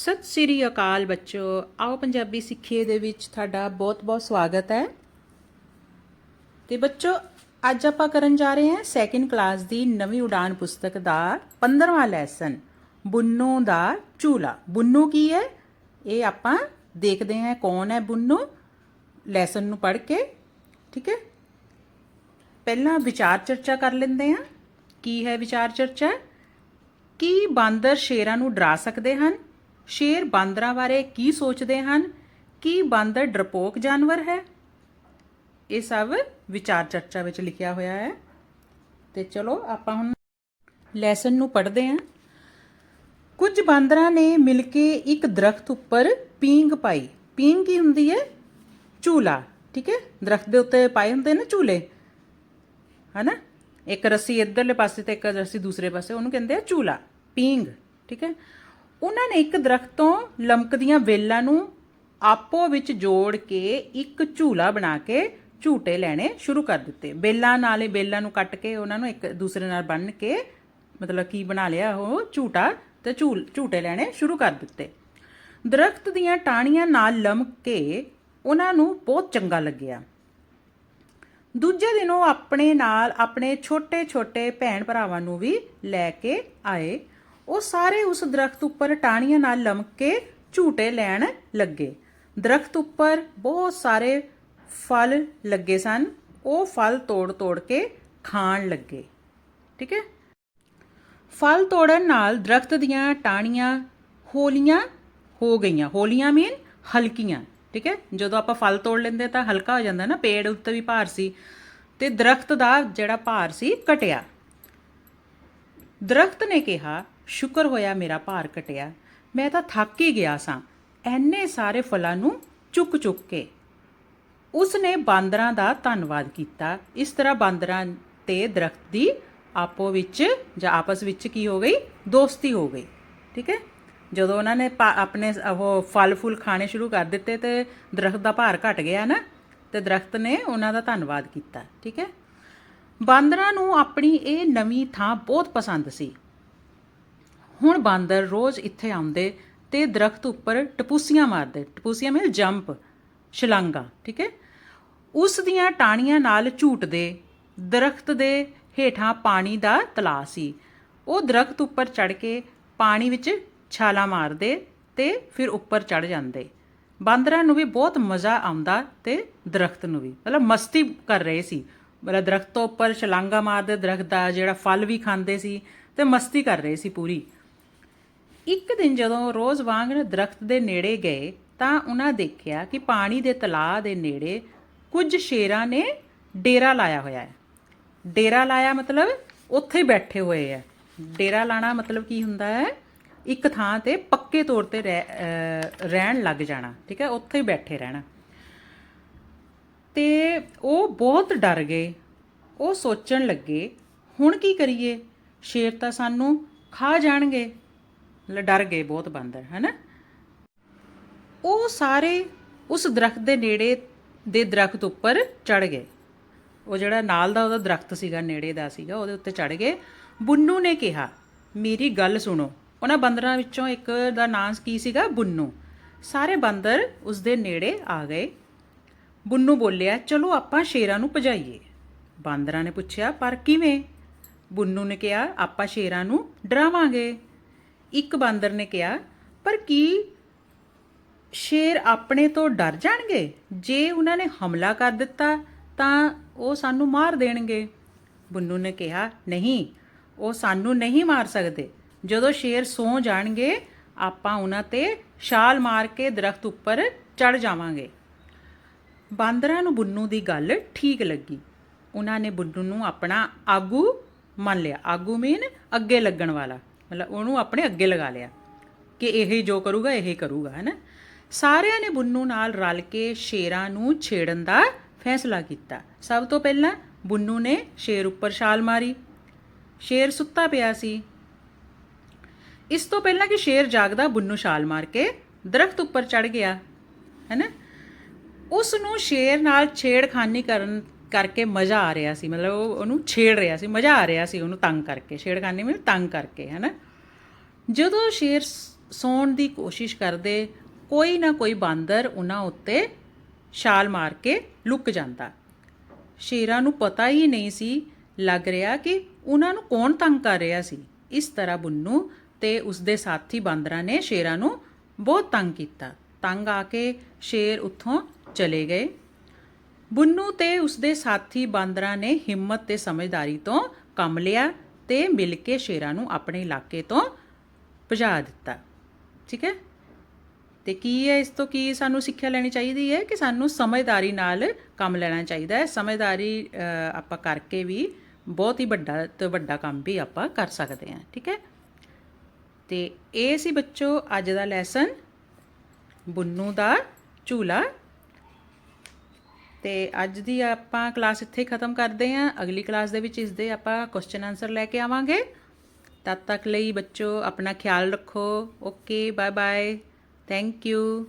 ਸਤਿ ਸ੍ਰੀ ਅਕਾਲ ਬੱਚੋ। ਆਓ ਪੰਜਾਬੀ ਸਿੱਖੀਏ ਦੇ ਵਿੱਚ ਤੁਹਾਡਾ ਬਹੁਤ-ਬਹੁਤ ਸਵਾਗਤ ਹੈ। ਤੇ ਬੱਚੋ, ਅੱਜ ਆਪਾਂ ਕਰਨ ਜਾ ਰਹੇ ਹਾਂ ਸੈਕਿੰਡ ਕਲਾਸ ਦੀ ਨਵੀਂ ਉਡਾਨ ਪੁਸਤਕ ਦਾ 15ਵਾਂ ਲੈਸਨ ਬੁੰਨੂ ਦਾ ਚੂਲਾ। ਬੁੰਨੂ ਕੀ ਹੈ? ਇਹ ਆਪਾਂ ਦੇਖਦੇ ਹਾਂ ਕੌਣ ਹੈ ਬੁੰਨੂ ਲੈਸਨ ਨੂੰ ਪੜ੍ਹ ਕੇ, ਠੀਕ ਹੈ? ਪਹਿਲਾਂ ਵਿਚਾਰ ਚਰਚਾ ਕਰ ਲੈਂਦੇ ਹਾਂ। ਕੀ ਹੈ ਵਿਚਾਰ ਚਰਚਾ? ਕੀ ਬਾਂਦਰ ਸ਼ੇਰਾਂ ਨੂੰ ਡਰਾ ਸਕਦੇ ਹਨ? ਸ਼ੇਰ ਬਾਂਦਰਾਂ ਬਾਰੇ ਕੀ ਸੋਚਦੇ ਹਨ? ਕੀ ਬਾਂਦਰ ਡਰਪੋਕ ਜਾਨਵਰ ਹੈ? ਇਹ ਸਭ ਵਿਚਾਰ ਚਰਚਾ ਵਿੱਚ ਲਿਖਿਆ ਹੋਇਆ ਹੈ। ਤੇ ਚਲੋ ਆਪਾਂ ਹੁਣ ਲੈਸਨ ਨੂੰ ਪੜ੍ਹਦੇ ਹਾਂ। ਕੁਝ ਬਾਂਦਰਾਂ ਨੇ ਮਿਲ ਕੇ ਇੱਕ ਦਰਖਤ ਉੱਪਰ ਪੀਂਗ ਪਾਈ। ਪੀਂਗ ਕੀ ਹੁੰਦੀ ਹੈ? ਝੂਲਾ ਠੀਕ ਹੈ? ਦਰਖਤ ਦੇ ਉੱਤੇ ਪਾਏ ਹੁੰਦੇ ਨੇ ਝੂਲੇ ਹਨਾ? ਇੱਕ ਰੱਸੀ ਇੱਧਰਲੇ ਪਾਸੇ ਤੇ ਇੱਕ ਰੱਸੀ ਦੂਸਰੇ ਪਾਸੇ, ਉਹਨੂੰ ਕਹਿੰਦੇ ਆ ਝੂਲਾ ਪੀਂਗ ਠੀਕ ਹੈ? ਉਹਨਾਂ ਨੇ ਇੱਕ ਦਰਖਤ ਤੋਂ ਲਮਕਦੀਆਂ ਵੇਲਾਂ ਨੂੰ ਆਪੋ ਵਿੱਚ ਜੋੜ ਕੇ ਇੱਕ ਝੂਲਾ ਬਣਾ ਕੇ ਝੂਟੇ ਲੈਣੇ ਸ਼ੁਰੂ ਕਰ ਦਿੱਤੇ। ਬੇਲਾਂ ਨਾਲੇ ਬੇਲਾਂ ਨੂੰ ਕੱਟ ਕੇ ਉਹਨਾਂ ਨੂੰ ਇੱਕ ਦੂਸਰੇ ਨਾਲ ਬੰਨ੍ਹ ਕੇ ਮਤਲਬ ਕੀ ਬਣਾ ਲਿਆ ਉਹ ਝੂਟਾ ਤੇ ਝੂਲ, ਝੂਟੇ ਲੈਣੇ ਸ਼ੁਰੂ ਕਰ ਦਿੱਤੇ। ਦਰਖਤ ਦੀਆਂ ਟਾਹਣੀਆਂ ਨਾਲ ਲਮਕ ਕੇ ਉਹਨਾਂ ਨੂੰ ਬਹੁਤ ਚੰਗਾ ਲੱਗਿਆ। ਦੂਜੇ ਦਿਨ ਉਹ ਆਪਣੇ ਨਾਲ ਆਪਣੇ ਛੋਟੇ-ਛੋਟੇ ਭੈਣ ਭਰਾਵਾਂ ਨੂੰ ਵੀ ਲੈ ਕੇ ਆਏ। ਉਹ ਸਾਰੇ ਉਸ ਦਰਖਤ ਉੱਪਰ ਟਾਹਣੀਆਂ ਨਾਲ ਲਮਕ ਕੇ ਝੂਟੇ ਲੈਣ ਲੱਗੇ। ਦਰਖਤ ਉੱਪਰ ਬਹੁਤ ਸਾਰੇ ਫਲ ਲੱਗੇ ਸਨ। ਉਹ ਫਲ ਤੋੜ-ਤੋੜ ਕੇ ਖਾਣ ਲੱਗੇ। ਠੀਕ ਹੈ? ਫਲ ਤੋੜਨ ਨਾਲ ਦਰਖਤ ਦੀਆਂ ਟਾਹਣੀਆਂ ਹੋਲੀਆਂ ਹੋ ਗਈਆਂ। ਹੋਲੀਆਂ ਮੀਨ ਹਲਕੀਆਂ। ਠੀਕ ਹੈ? ਜਦੋਂ ਆਪਾਂ ਫਲ ਤੋੜ ਲੈਂਦੇ ਤਾਂ ਹਲਕਾ ਹੋ ਜਾਂਦਾ ਨਾ, ਪੇੜ ਉੱਤੇ ਵੀ ਭਾਰ ਸੀ ਤੇ ਦਰਖਤ ਦਾ ਜਿਹੜਾ ਭਾਰ ਸੀ ਘਟਿਆ। ਦਰਖਤ ਨੇ ਕਿਹਾ ਸ਼ੁਕਰ ਹੋਇਆ ਮੇਰਾ ਭਾਰ ਘਟਿਆ। ਮੈਂ ਤਾਂ ਥੱਕ ਹੀ ਗਿਆ ਸਾਂ। ਐਨੇ ਸਾਰੇ ਫਲਾਂ ਨੂੰ ਚੁੱਕ ਚੁੱਕ ਕੇ। ਉਸ ਨੇ ਬਾਂਦਰਾਂ ਦਾ ਧੰਨਵਾਦ ਕੀਤਾ। ਇਸ ਤਰ੍ਹਾਂ ਬਾਂਦਰਾਂ ਤੇ ਦਰਖਤ ਦੀ ਆਪੋ ਵਿੱਚ ਜਾਂ ਆਪਸ ਵਿੱਚ ਕੀ ਹੋ ਗਈ? ਦੋਸਤੀ ਹੋ ਗਈ। ਠੀਕ ਹੈ? ਜਦੋਂ ਉਹਨਾਂ ਨੇ ਪਾ- ਆਪਣੇ ਉਹ ਫਲ ਫੁੱਲ ਖਾਣੇ ਸ਼ੁਰੂ ਕਰ ਦਿੱਤੇ ਤੇ ਦਰਖਤ ਦਾ ਭਾਰ ਘਟ ਗਿਆ ਨਾ, ਤੇ ਦਰਖਤ ਨੇ ਉਹਨਾਂ ਦਾ ਧੰਨਵਾਦ ਕੀਤਾ। ਠੀਕ ਹੈ? ਬਾਂਦਰਾਂ ਨੂੰ ਆਪਣੀ ਇਹ ਨਵੀਂ ਥਾਂ ਬਹੁਤ ਪਸੰਦ ਸੀ। ਹੁਣ ਬਾਂਦਰ ਰੋਜ਼ ਇੱਥੇ ਆਉਂਦੇ ਤੇ ਦਰਖਤ ਉੱਪਰ ਟਪੂਸੀਆਂ ਮਾਰਦੇ, ਟਪੂਸੀਆਂ ਮੀਨ ਜੰਪ ਛਲਾਂਗਾ ਠੀਕ ਹੈ? ਉਸ ਦੀਆਂ ਟਾਹਣੀਆਂ ਨਾਲ ਝੂਟਦੇ, ਦਰਖਤ ਦੇ ਹੇਠਾਂ ਪਾਣੀ ਦਾ ਤਲਾਅ ਸੀ। ਉਹ ਦਰਖਤ ਉੱਪਰ ਚੜ ਕੇ ਪਾਣੀ ਵਿੱਚ ਛਾਲਾਂ ਮਾਰਦੇ ਤੇ ਫਿਰ ਉੱਪਰ ਚੜ ਜਾਂਦੇ। ਬਾਂਦਰਾਂ ਨੂੰ ਵੀ ਬਹੁਤ ਮਜ਼ਾ ਆਉਂਦਾ ਤੇ ਦਰਖਤ ਨੂੰ ਵੀ। ਮਤਲਬ ਮਸਤੀ ਕਰ ਰਹੇ ਸੀ। ਮਤਲਬ ਦਰਖਤ ਤੋਂ ਉੱਪਰ ਛਲਾਂਗਾ ਮਾਰਦੇ, ਦਰਖਤ ਦਾ ਜਿਹੜਾ ਫਲ ਵੀ ਖਾਂਦੇ ਸੀ ਤੇ ਮਸਤੀ ਕਰ ਰਹੇ ਸੀ ਪੂਰੀ। ਇੱਕ ਦਿਨ ਜਦੋਂ ਰੋਜ਼ ਵਾਂਗ ਦਰਖਤ ਦੇ ਨੇੜੇ ਗਏ, ਤਾਂ ਉਹਨਾਂ ਦੇਖਿਆ ਕਿ ਪਾਣੀ ਦੇ ਤਲਾਅ ਦੇ ਨੇੜੇ ਕੁਝ ਸ਼ੇਰਾਂ ਨੇ ਡੇਰਾ ਲਾਇਆ ਹੋਇਆ ਹੈ। ਡੇਰਾ ਲਾਇਆ ਮਤਲਬ ਉੱਥੇ ਬੈਠੇ ਹੋਏ ਆ ਡੇਰਾ ਲਾਣਾ ਮਤਲਬ ਕੀ ਹੁੰਦਾ ਹੈ? ਇੱਕ ਥਾਂ ਤੇ ਪੱਕੇ ਤੌਰ ਤੇ ਰਹਿ- ਰਹਿਣ ਲੱਗ ਜਾਣਾ, ਠੀਕ ਹੈ? ਉੱਥੇ ਹੀ ਬੈਠੇ ਰਹਿਣਾ। ਤੇ ਉਹ ਬਹੁਤ ਡਰ ਗਏ। ਉਹ ਸੋਚਣ ਲੱਗੇ, ਹੁਣ ਕੀ ਕਰੀਏ? ਸ਼ੇਰ ਤਾਂ ਸਾਨੂੰ ਖਾ ਜਾਣਗੇ। ਡਰ ਗਏ ਬਹੁਤ ਬਾਂਦਰ, ਹੈਨਾ? ਉਹ ਸਾਰੇ ਉਸ ਦਰਖਤ ਦੇ ਨੇੜੇ ਦੇ ਦਰਖਤ ਉੱਪਰ ਚੜ ਗਏ। ਉਹ ਜਿਹੜਾ ਨਾਲ ਦਾ ਉਹਦਾ ਦਰਖਤ ਸੀਗਾ, ਨੇੜੇ ਦਾ ਸੀਗਾ, ਉਹਦੇ ਉੱਤੇ ਚੜ ਗਏ। ਬੁੰਨੂ ਨੇ ਕਿਹਾ, ਮੇਰੀ ਗੱਲ ਸੁਣੋ। ਉਹਨਾਂ ਬੰਦਰਾਂ ਵਿੱਚੋਂ ਇੱਕ ਦਾ ਨਾਂ ਕੀ ਸੀਗਾ? ਬੁੰਨੂ। ਸਾਰੇ ਬੰਦਰ ਉਸ ਦੇ ਨੇੜੇ ਆ ਗਏ। ਬੁੰਨੂ ਬੋਲਿਆ, ਚਲੋ ਆਪਾਂ ਸ਼ੇਰਾਂ ਨੂੰ ਭਜਾਈਏ। ਬਾਂਦਰਾਂ ਨੇ ਪੁੱਛਿਆ, ਪਰ ਕਿਵੇਂ? ਬੁੰਨੂ ਨੇ ਕਿਹਾ, ਆਪਾਂ ਸ਼ੇਰਾਂ ਨੂੰ ਡਰਾਵਾਂਗੇ। ਇੱਕ ਬਾਂਦਰ ਨੇ ਕਿਹਾ, ਪਰ ਕੀ ਸ਼ੇਰ ਆਪਣੇ ਤੋਂ ਡਰ ਜਾਣਗੇ? ਜੇ ਉਹਨਾਂ ਨੇ ਹਮਲਾ ਕਰ ਦਿੱਤਾ, ਤਾਂ ਉਹ ਸਾਨੂੰ ਮਾਰ ਦੇਣਗੇ। ਬੁੰਨੂ ਨੇ ਕਿਹਾ, ਨਹੀਂ, ਉਹ ਸਾਨੂੰ ਨਹੀਂ ਮਾਰ ਸਕਦੇ। ਜਦੋਂ ਸ਼ੇਰ ਸੌ ਜਾਣਗੇ, ਆਪਾਂ ਉਹਨਾਂ ਤੇ ਛਾਲ ਮਾਰ ਕੇ ਦਰਖਤ ਉੱਪਰ ਚੜ ਜਾਵਾਂਗੇ। ਬਾਂਦਰਾਂ ਨੂੰ ਬੁੰਨੂ ਦੀ ਗੱਲ ਠੀਕ ਲੱਗੀ। ਉਹਨਾਂ ਨੇ ਬੁੰਨੂ ਨੂੰ ਆਪਣਾ ਆਗੂ ਮੰਨ ਲਿਆ। ਆਗੂ ਮੀਨ ਅੱਗੇ ਲੱਗਣ ਵਾਲਾ। ਮਤਲਬ ਉਹਨੂੰ ਆਪਣੇ ਅੱਗੇ ਲਗਾ ਲਿਆ ਕਿ ਇਹ ਜੋ ਕਰੂਗਾ, ਇਹ ਕਰੂਗਾ, ਹੈਨਾ? ਸਾਰਿਆਂ ਨੇ ਬੁੰਨੂ ਨਾਲ ਰਲ ਕੇ ਸ਼ੇਰਾਂ ਨੂੰ ਛੇੜਨ ਦਾ ਫੈਸਲਾ ਕੀਤਾ। ਸਭ ਤੋਂ ਪਹਿਲਾਂ ਬੁੰਨੂ ਨੇ ਸ਼ੇਰ ਉੱਪਰ ਛਾਲ ਮਾਰੀ। ਸ਼ੇਰ ਸੁੱਤਾ ਪਿਆ ਸੀ। ਇਸ ਤੋਂ ਪਹਿਲਾਂ ਕਿ ਸ਼ੇਰ ਜਾਗਦਾ, ਬੁੰਨੂ ਛਾਲ ਮਾਰ ਕੇ ਦਰਖਤ ਉੱਪਰ ਚੜ ਗਿਆ, ਹੈਨਾ? ਉਸ ਨੂੰ ਸ਼ੇਰ ਨਾਲ ਛੇੜਖਾਨੀ ਕਰਨ ਕਰਕੇ ਮਜ਼ਾ ਆ ਰਿਹਾ ਸੀ, ਮਤਲਬ ਉਹ ਉਹਨੂੰ ਛੇੜ ਰਿਹਾ ਸੀ, ਮਜ਼ਾ ਆ ਰਿਹਾ ਸੀ ਉਹਨੂੰ ਤੰਗ ਕਰਕੇ, ਛੇੜਖਾਨੀ ਮਤਲਬ ਤੰਗ ਕਰਕੇ, ਹੈਨਾ? ਜਦੋਂ ਸ਼ੇਰ ਸ- ਸੌਣ ਦੀ ਕੋਸ਼ਿਸ਼ ਕਰਦੇ, ਕੋਈ ਨਾ ਕੋਈ ਬਾਂਦਰ ਉਹਨਾਂ ਉੱਤੇ ਛਾਲ ਮਾਰ ਕੇ ਲੁੱਕ ਜਾਂਦਾ। ਸ਼ੇਰਾਂ ਨੂੰ ਪਤਾ ਹੀ ਨਹੀਂ ਸੀ, ਲੱਗ ਰਿਹਾ ਕਿ ਉਹਨਾਂ ਨੂੰ ਕੌਣ ਤੰਗ ਕਰ ਰਿਹਾ ਸੀ। ਇਸ ਤਰ੍ਹਾਂ ਬੁੰਨੂ ਤੇ ਉਸਦੇ ਸਾਥੀ ਬਾਂਦਰਾਂ ਨੇ ਸ਼ੇਰਾਂ ਨੂੰ ਬਹੁਤ ਤੰਗ ਕੀਤਾ। ਤੰਗ ਆ ਕੇ ਸ਼ੇਰ ਉੱਥੋਂ ਚਲੇ ਗਏ। ਬੁੰਨੂ ਤੇ ਉਸਦੇ ਸਾਥੀ ਬਾਂਦਰਾਂ ਨੇ ਹਿੰਮਤ ਤੇ ਸਮਝਦਾਰੀ ਤੋਂ ਕੰਮ ਲਿਆ ਤੇ ਮਿਲ ਕੇ ਸ਼ੇਰਾਂ ਨੂੰ ਆਪਣੇ ਇਲਾਕੇ ਤੋਂ ਭਜਾ ਦਿੱਤਾ। ਠੀਕ ਹੈ? ਤੇ ਕੀ ਹੈ, ਇਸ ਤੋਂ ਕੀ ਸਾਨੂੰ ਸਿੱਖਿਆ ਲੈਣੀ ਚਾਹੀਦੀ ਹੈ ਕਿ ਸਾਨੂੰ ਸਮਝਦਾਰੀ ਨਾਲ ਕੰਮ ਲੈਣਾ ਚਾਹੀਦਾ ਹੈ? ਸਮਝਦਾਰੀ ਆਪਾਂ ਕਰਕੇ ਵੀ ਬਹੁਤ ਹੀ ਵੱਡਾ ਤੋਂ ਵੱਡਾ ਕੰਮ ਵੀ ਆਪਾਂ ਕਰ ਸਕਦੇ ਹਾਂ। ਠੀਕ ਹੈ? ਤੇ ਇਹ ਸੀ ਬੱਚੋ ਅੱਜ ਦਾ ਲੈਸਨ ਬੁੰਨੂ ਦਾ ਝੂਲਾ ਤੇ ਅੱਜ ਦੀ ਆਪਾਂ ਕਲਾਸ ਇੱਥੇ ਹੀ ਖਤਮ ਕਰਦੇ ਹਾਂ। ਅਗਲੀ ਕਲਾਸ ਦੇ ਵਿੱਚ ਇਸ ਦੇ ਆਪਾਂ ਕੁਐਸਚਨ ਆਨਸਰ ਲੈ ਕੇ ਆਵਾਂਗੇ। ਤਦ ਤੱਕ ਲਈ ਬੱਚੋ ਆਪਣਾ ਖਿਆਲ ਰੱਖੋ। Okay bye bye thank you